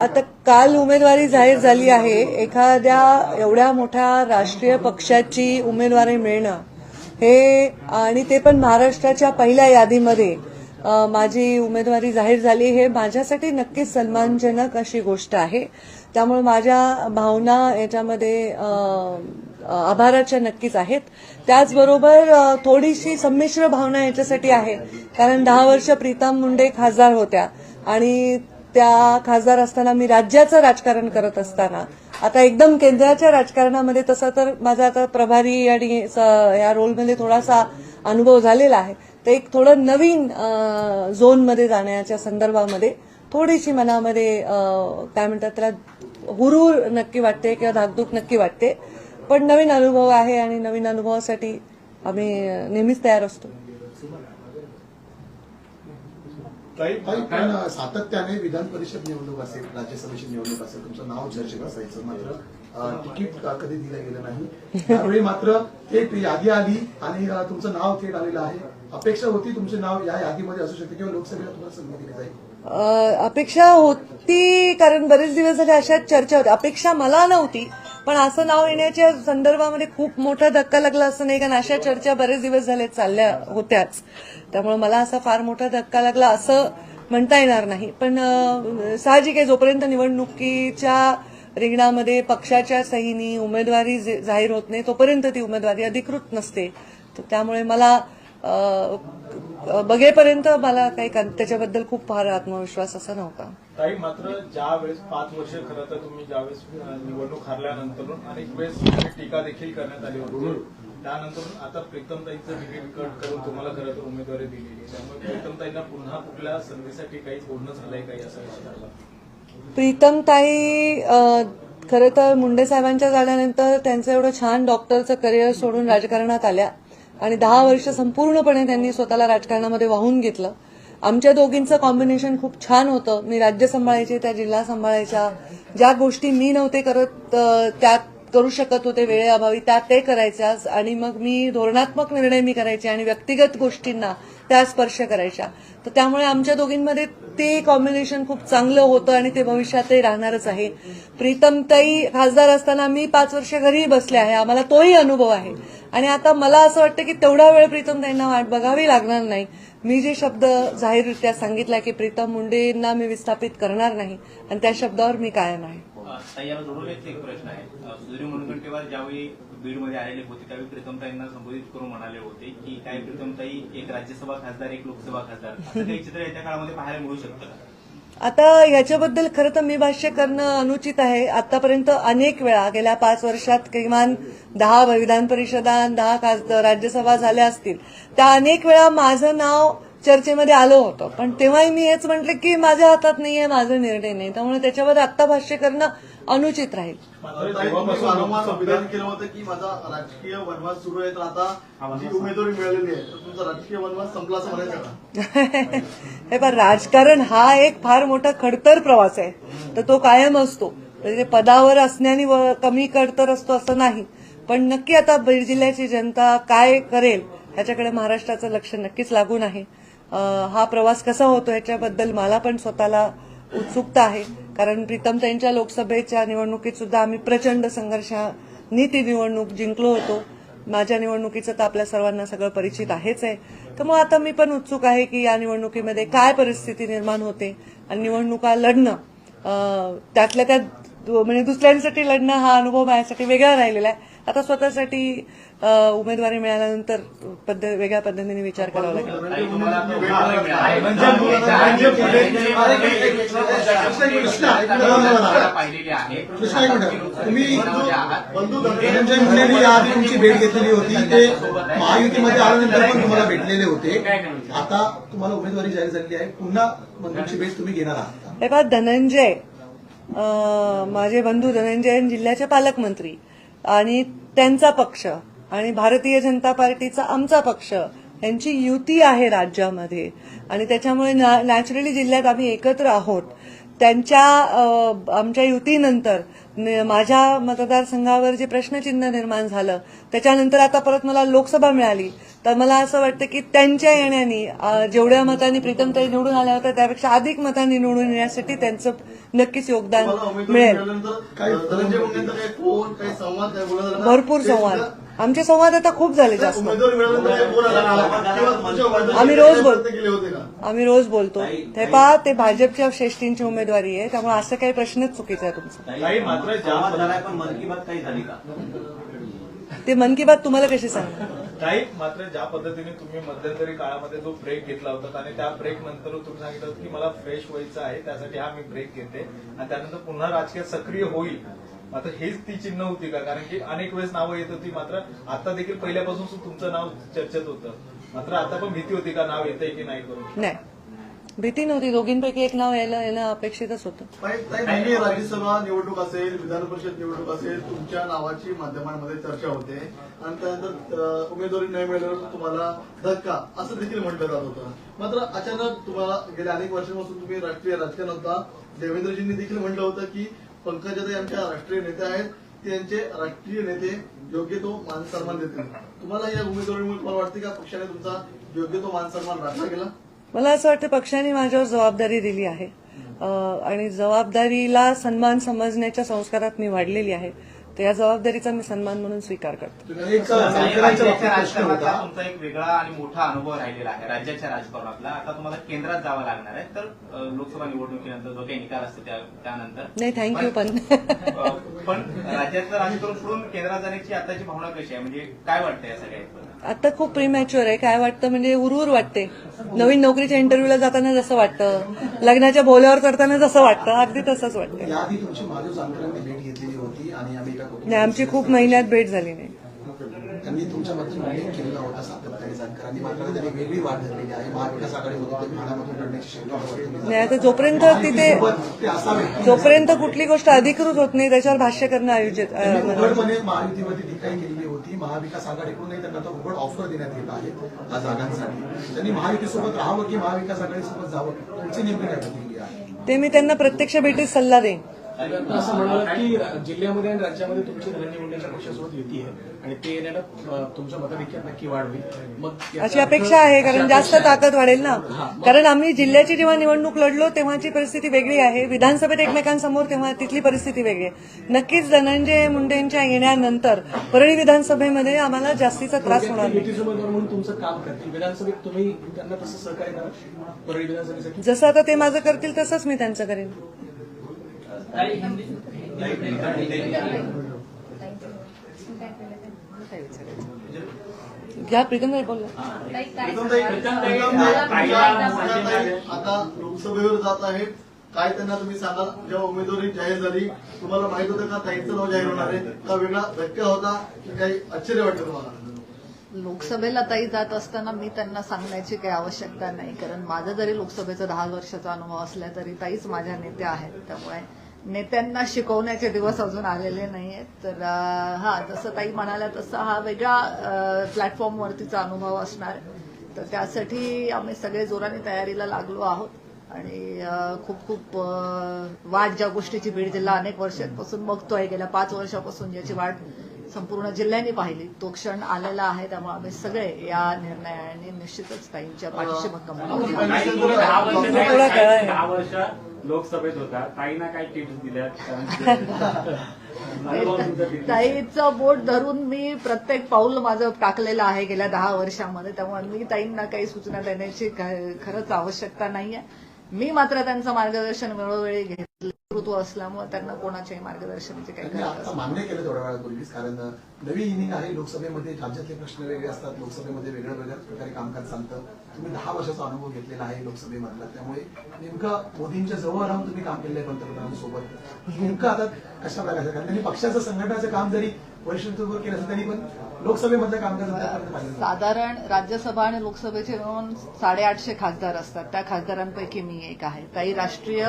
आता काल उमेदवारी जाहीर झाली आहे. एखाद्या एवढ्या मोठ्या राष्ट्रीय पक्षाची उमेदवारी मिळणं हे आणि ते पण महाराष्ट्राच्या पहिल्या यादीमध्ये माझी उमेदवारी जाहीर झाली हे माझ्यासाठी नक्कीच सन्मानजनक अशी गोष्ट आहे. त्यामुळे माझ्या भावना याच्यामध्ये आभाराच्या नक्कीच आहेत. त्याचबरोबर थोडीशी संमिश्र भावना याच्यासाठी आहे. कारण दहा वर्ष प्रीतम मुंडे खासदार होत्या आणि त्या खासदार असताना मी राज्याचं राजकारण करत असताना आता एकदम केंद्राच्या राजकारणामध्ये तसं तर माझा आता प्रभारी आणि स- या रोलमध्ये थोडासा अनुभव झालेला आहे. तर एक थोडं नवीन झोनमध्ये जाण्याच्या संदर्भामध्ये थोडीशी मनामध्ये काय म्हणतात त्याला हुरूर नक्की वाटते किंवा धाकधूक नक्की वाटते. पण नवीन अनुभव आहे आणि नवीन अनुभवासाठी आम्ही नेहमीच तयार असतो ताई पण सातत्याने विधान परिषद निवडणूक असेल राज्यसभेची निवडणूक असेल तुमचं नाव चर्चेत असायचं मात्र तिकीट कधी दिलं गेलं नाही. त्यावेळी मात्र थेट यादी आली आणि तुमचं नाव थेट आलेलं आहे. अपेक्षा होती तुमचे नाव या यादीमध्ये असू शकते किंवा लोकसभेला तुम्हाला संधी दिली जाईल? अपेक्षा होती कारण बरेच दिवस झाले अशाच चर्चा होत्या. अपेक्षा मला नव्हती पण असं नाव येण्याच्या संदर्भामध्ये खूप मोठा धक्का लागला असं नाही कारण अशा चर्चा बरेच दिवस झाले चालल्या होत्याच. त्यामुळे मला असा फार मोठा धक्का लागला असं म्हणता येणार नाही. पण साहजिक आहे जोपर्यंत निवडणुकीच्या रिंगणामध्ये पक्षाच्या सहीनी उमेदवारी जे- जाहीर होत नाही तोपर्यंत ती उमेदवारी अधिकृत नसते. तर त्यामुळे मला बघेपर्यंत मला काही त्याच्याबद्दल खूप फार आत्मविश्वास असा नव्हता. ताई मात्र ज्या वेळेस पाच वर्ष खरं तर तुम्ही ज्यावेळेस निवडणूक हारल्यानंतर अनेक वेळेस टीका देखील करण्यात आली होती. त्यानंतर आता प्रीतमताईंचं तिकीट कट करून तुम्हाला खरं तर उमेदवारी दिलेली आहे. त्यामुळे प्रीतमताईंना पुन्हा कुठल्या संधीसाठी काही बोलणं झालंय काही असा विषय झाला प्रीतमताई खरं तर मुंडे साहेबांच्या जाण्यानंतर त्यांचं एवढं छान डॉक्टरचं करिअर सोडून राजकारणात आल्या. आणि दहा वर्ष संपूर्णपणे त्यांनी स्वतःला राजकारणामध्ये वाहून घेतलं. आमच्या दोघींचं कॉम्बिनेशन खूप छान होतं. मी राज्य सांभाळायचे त्या जिल्हा सांभाळायच्या. ज्या गोष्टी मी नव्हते करत त्यात करू शकत होते वेळेअभावी त्या ते करायच्या आणि मग मी धोरणात्मक निर्णय मी करायचे आणि व्यक्तिगत गोष्टींना त्या स्पर्श करायच्या. तर त्यामुळे आमच्या दोघींमध्ये ते कॉम्बिनेशन खूप चांगलं होतं आणि ते भविष्यातही राहणारच आहे. प्रीतमताई खासदार असताना मी पाच वर्ष घरी बसले आहे. आम्हाला तोही अनुभव आहे. आणि आता मला असं वाटतं की तेवढा वेळ प्रीतमताईंना वाट बघावी लागणार नाही. मी जे शब्द जाहीररित्या सांगितला की प्रीतम मुंडेंना मी विस्थापित करणार नाही. आणि त्या शब्दावर मी कायम आहे. ताई याला जोडून एक एक प्रश्न आहे. सुधीर मुनगंटीवार ज्यावेळी बीडमध्ये आलेले होते त्यावेळी प्रीतमताईंना संबोधित करून म्हणाले होते की काय प्रीतमताई एक राज्यसभा खासदार एक लोकसभा खासदार असं काही चित्र येत्या काळामध्ये पाहायला मिळू शकतं आता याच्याबद्दल खरं तर मी भाष्य करणं अनुचित आहे. आतापर्यंत अनेक वेळा गेल्या पाच वर्षात किमान दहा विधान परिषदा दहा खासदार राज्यसभा झाल्या असतील. त्या अनेक वेळा माझं नाव चर्चेमध्ये आलं होतं. पण तेव्हाही मी हेच म्हटलं की माझ्या हातात नाहीये माझा निर्णय नाही. त्यामुळे त्याच्यावर आत्ता भाष्य करणं अनुचित राहील. मात्र ताई, तुम्ही जेव्हापासून वारंवार लोकसभेत- विधान केलं होतं की माझा राजकीय वनवास सुरू आहे तर आता जी उमेदवारी मिळालेली आहे तर तुमचा राजकीय वनवास संपला असं म्हणायचं का? हे पण राजकारण हा एक फार मोठा खडतर प्रवास आहे. तर तो कायम असतो. म्हणजे पदावर असण्याने व- कमी खडतर असतो असं नाही. पण नक्की आता बीड जिल्ह्याची जनता काय करेल ह्याच्याकडे महाराष्ट्राचं लक्ष नक्कीच लागून आहे. अं, हा प्रवास कसा होतो ह्याच्याबद्दल मला पण स्वतःला उत्सुकता आहे. कारण प्रीतम त्यांच्या लोकसभेच्या निवडणुकीत सुद्धा आम्ही प्रचंड संघर्षाने ती निवडणूक जिंकलो होतो. माझ्या निवडणुकीचं तर आपल्या सर्वांना सगळं परिचित आहेच आहे. तर मग आता मी पण उत्सुक आहे की या निवडणुकीमध्ये काय परिस्थिती निर्माण होते आणि निवडणुका लढणं त्यातल्या त्यात म्हणजे दुसऱ्यांसाठी लढणं हा अनुभव माझ्यासाठी वेगळा राहिलेला आहे. आता स्वतःसाठी उमेदवारी मिळाल्यानंतर पद्ध वेगळ्या पद्धतीने विचार करावा लागेल. तुमची भेट घेतलेली होती ते महायुतीमध्ये आल्यानंतर पण तुम्हाला भेटलेले होते. आता तुम्हाला उमेदवारी जाहीर झालेली आहे. पुन्हा बंधूंची भेट तुम्ही घेणार आहात? हे धनंजय. अं, माझे बंधू धनंजय जिल्ह्याचे पालकमंत्री आणि त्यांचा पक्ष. आणि भारतीय जनता पार्टीचा आमचा पक्ष यांची युती आहे राज्यामध्ये. आणि त्याच्यामुळे नॅचरली जिल्ह्यात आम्ही एकत्र आहोत. त्यांच्या आमच्या युतीनंतर माझ्या मतदारसंघावर जे प्रश्नचिन्ह निर्माण झालं त्याच्यानंतर आता परत मला लोकसभा मिळाली. तर मला असं वाटतं की त्यांच्या येण्याने जेवढ्या मतांनी प्रीतमताई निवडून आल्या होत्या त्यापेक्षा अधिक मतांनी निवडून येण्यासाठी त्यांचं नक्कीच योगदान मिळेल? भरपूर संवाद. आमचे संवाद आता खूप झाले जास्त. आम्ही रोज बोल- प्रयत्न केले होते का? आम्ही रोज बोलतो. ते पहा ते भाजपच्या श्रेष्ठींची उमेदवारी आहे. त्यामुळे असं काही प्रश्नच चुकीचा आहे तुमचा. काही मात्र ज्या संवाद झालाय पण मन की बात काही झाली का? ते मन की बात तुम्हाला कशी सांगणार? काही मात्र ज्या पद्धतीने तुम्ही मध्यंतरी काळामध्ये जो ब्रेक घेतला होता आणि त्या ब्रेक नंतर तुम्ही सांगितलं होतं की मला फ्रेश व्हायचं आहे त्यासाठी हा मी ब्रेक घेते. आणि त्यानंतर पुन्हा राजकीय सक्रिय होईल. मात्र हेच ती चिन्ह होती का? कारण की अनेक वेळेस नावं येत होती मात्र आता देखील पहिल्यापासून तुमचं नाव चर्चेत होतं. मात्र आता पण भीती होती का नाव येतंय की नाही करून? नाही. भीती नव्हती. दोघींपैकी एक नाव यायला येणं अपेक्षितच होतं. राज्यसभा निवडणूक असेल विधान परिषद निवडणूक असेल तुमच्या नावाची माध्यमांमध्ये चर्चा होते. आणि त्यानंतर उमेदवारी नाही मिळाल्यावर तुम्हाला धक्का असं देखील म्हटलं जात होतं. मात्र अचानक तुम्हाला गेल्या अनेक वर्षांपासून तुम्ही राष्ट्रीय राजकारणात होता. देवेंद्रजींनी देखील म्हटलं होतं की पंकज यादव यांच्या राष्ट्रीय नेते आहेत. त्यांचे राष्ट्रीय नेते योग्य तो मान सन्मान देतील. तुम्हाला या उमेदवारीमुळे तुम्हाला वाटते का पक्षाने तुमचा योग्य तो मान सन्मान राखला गेला? मला असं वाटतं पक्षाने माझ्यावर जबाबदारी दिली आहे. आणि जबाबदारीला सन्मान समजण्याच्या संस्कारात मी वाढलेली आहे. तर या जबाबदारीचा मी सन्मान म्हणून स्वीकार करते. तुमचा एक वेगळा आणि मोठा अनुभव राहिलेला आहे राज्याच्या राजकारणातला आता तुम्हाला केंद्रात जावं लागणार आहे तर लोकसभा निवडणुकीनंतर जो काही निकाल असतो त्या- त्यानंतर. नाही थँक्यू पण पण. राज्याचं राजकारण सोडून केंद्रात जाण्याची आताची भावना कशी आहे? म्हणजे काय वाटतं या सगळ्यात आता खूप प्रीमॅच्युअर आहे. काय वाटतं? म्हणजे उरवर वाटते. नवीन नोकरीच्या इंटरव्ह्यूला जाताना जसं वाटतं. लग्नाच्या बोल्यावर चढताना जसं वाटतं. अगदी तसंच वाटतं याआधी तुमची माधव जानकरांनी भेट घेतलेली होती आणि आम्ही एका नाही आमची खूप महिन्यात भेट झाली नाही. त्यांनी उल्लेख केलेला होता सातत्याने जानकरांनी मात्र त्यांनी वेगळी वाट धरलेली आहे. महाविकास ते लढण्याची शक्यता आता जोपर्यंत तिथे. ते जोपर्यंत कुठली गोष्ट अधिकृत होत नाही त्याच्यावर भाष्य करणं आयोजित उघडपणे महायुतीमध्ये टीका केलेली होती. महाविकास आघाडीकडूनही त्यांना आता उघड ऑफर देण्यात येत आहे या जागांसाठी. त्यांनी महायुतीसोबत राहावं की महाविकास आघाडीसोबत जावं? तुमची नेमकी काय प्रतिक्रिया आहे? ते मी त्यांना प्रत्यक्ष भेटीत सल्ला देईन. असं म्हणाला की जिल्ह्यामध्ये आणि राज्यामध्ये तुमची मुंडेंच्या पक्षासोबत युती आहे आणि ते येण्याला तुमच्या मताधिक्यात नक्की वाढ होईल मग अशी अपेक्षा आहे कारण जास्त. ताकद वाढेल ना? कारण आम्ही जिल्ह्याची जेव्हा निवडणूक लढलो तेव्हाची परिस्थिती वेगळी आहे. विधानसभेत एकमेकांसमोर तेव्हा तिथली परिस्थिती वेगळी आहे. नक्कीच धनंजय मुंडेंच्या येण्यानंतर परळी विधानसभेमध्ये आम्हाला जास्तीचा त्रास होणार म्हणून तुमचं काम करतील. विधानसभेत तुम्ही त्यांना तसं सहकार्य करा. परळी विधानसभेसाठी. जसं आता ते माझं करतील तसंच मी त्यांचं करेन. घ्या प्रीतमताई, आता लोकसभेवर जात आहेत. काय त्यांना तुम्ही सांगाल जेव्हा उमेदवारी जाहीर झाली तुम्हाला माहीत होतं का ताईचं नाव जाहीर होणार आहे? का वेगळा धक्का होता? की काही आश्चर्य वाटतं तुम्हाला? लोकसभेला ताई जात असताना मी त्यांना सांगण्याची काही आवश्यकता नाही कारण माझा जरी लोकसभेचा दहा वर्षाचा अनुभव असला तरी ताईच माझ्या नेत्या आहेत त्यामुळे नेत्यांना शिकवण्याचे दिवस अजून आलेले नाहीयेत. तर हा जसं ताई म्हणाल्या तसं हा वेगळा प्लॅटफॉर्मवरतीचा अनुभव असणार. तर त्यासाठी आम्ही सगळे जोराने तयारीला लागलो आहोत. आणि खूप खूप वाट ज्या गोष्टीची बीड जिल्हा अनेक वर्षांपासून बघतोय गेल्या पाच वर्षापासून ज्याची वाट संपूर्ण जिल्ह्याने पाहिली. तो क्षण आलेला आहे त्यामुळे आम्ही सगळे या निर्णयाने निश्चितच ताईंच्या पाठीशी भक्कम वर्ष लोकसभेत होता. ताईना काय टिप्स दिल्या ताईचं बोट धरून मी प्रत्येक पाऊल माझं टाकलेलं आहे गेल्या दहा वर्षामध्ये. त्यामुळे मी ताईंना काही सूचना देण्याची खरंच आवश्यकता नाहीये. मी मात्र त्यांचं मार्गदर्शन वेळोवेळी घेतलं नेतृत्व असल्यामुळे त्यांना कोणाच्याही मार्गदर्शनाची काही मान्य केलं थोड्या वेळापूर्वीच कारण नवी इनिंग आहे. लोकसभेमध्ये राज्यातले प्रश्न वेगळे असतात. लोकसभेमध्ये वेगळ्या वेगळ्या प्रकारे कामकाज चालतं. तुम्ही दहा वर्षाचा अनुभव घेतलेला आहे लोकसभेमधला. त्यामुळे नेमकं मोदींच्या जवळ राहून तुम्ही काम केलंय पंतप्रधानांसोबत. नेमकं आता कशा प्रकारचं? कारण त्यांनी पक्षाचं संघटनाचं काम जरी वरिष्ठत्व केलं असं त्यांनी पण लोकसभेमधलं कामकाज. साधारण राज्यसभा आणि लोकसभेचे मिळून साडेआठशे खासदार असतात. त्या खासदारांपैकी मी एक आहे. ताई राष्ट्रीय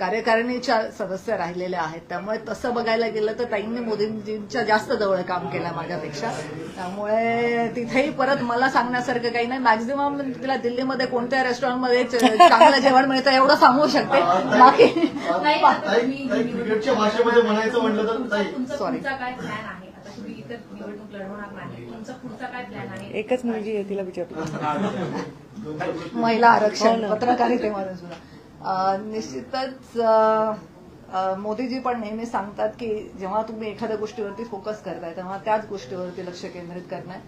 कार्यकारिणीच्या सदस्य राहिलेल्या आहेत. त्यामुळे तसं बघायला गेलं तर ताईंनी मोदींजींच्या जास्त जवळ काम केलं माझ्यापेक्षा. त्यामुळे तिथेही परत मला सांगण्यासारखं काही नाही. मॅक्झिमम तिला दिल्लीमध्ये कोणत्या रेस्टॉरंटमध्ये चांगलं जेवण मिळतं एवढं सांगू शकते. बाकी भाषेमध्ये म्हणायचं म्हटलं तर ताई. तुमचा Sorry. पुढचा काय प्लॅन आहे? आता तुम्ही इतर निवडणूक लढवणार नाही. तुमचा पुढचा काय प्लॅन आहे? एकच मुलगी आहे तिला विचारतो. महिला आरक्षण पत्रकारितेमध्ये सुद्धा. निश्चितच मोदीजी पण नेहमी सांगतात की जेव्हा तुम्ही एखाद्या गोष्टीवरती फोकस करताय तेव्हा त्याच गोष्टीवरती लक्ष केंद्रित करणार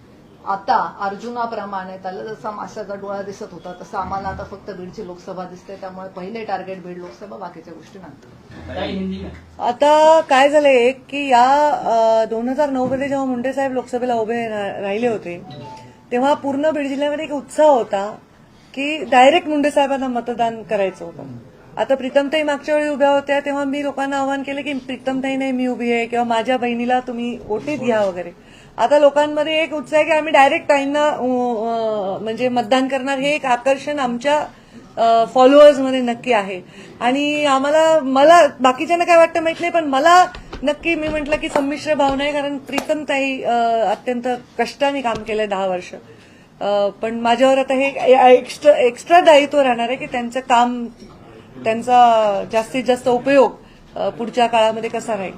आता अर्जुनाप्रमाणे त्याला जसा माशाचा डोळा दिसत होता तसं आम्हाला आता फक्त बीडची लोकसभा दिसते त्यामुळे पहिले टार्गेट बीड लोकसभा बाकीच्या गोष्टी नंतर. आता काय झालंय की या दोन हजार नऊ मध्ये जेव्हा मुंडे साहेब लोकसभेला उभे राहिले होते तेव्हा पूर्ण बीड जिल्ह्यामध्ये एक उत्साह होता. की डायरेक्ट मुंडे साहेबांना मतदान करायचं होतं. आता प्रीतमताई मागच्या वेळी उभ्या होत्या तेव्हा मी लोकांना आवाहन केलं की प्रीतमताई नाही मी उभी आहे किंवा माझ्या बहिणीला तुम्ही ओटीत घ्या वगैरे. आता लोकांमध्ये एक उत्साह आहे की आम्ही डायरेक्ट ताईंना म्हणजे मतदान करणार हे एक आकर्षण आमच्या फॉलोअर्समध्ये नक्की आहे. आणि आम्हाला मला बाकीच्यांना काय वाटतं माहीत नाही पण मला नक्की मी म्हटलं की संमिश्र भावना आहे कारण प्रीतमताई अत्यंत कष्टाने काम केलंय दहा वर्ष. पण माझ्यावर आता हे एक्स्ट्रा एक्स्ट्रा दायित्व राहणार आहे की त्यांचं काम त्यांचा जास्तीत जास्त उपयोग पुढच्या काळामध्ये कसा राहील?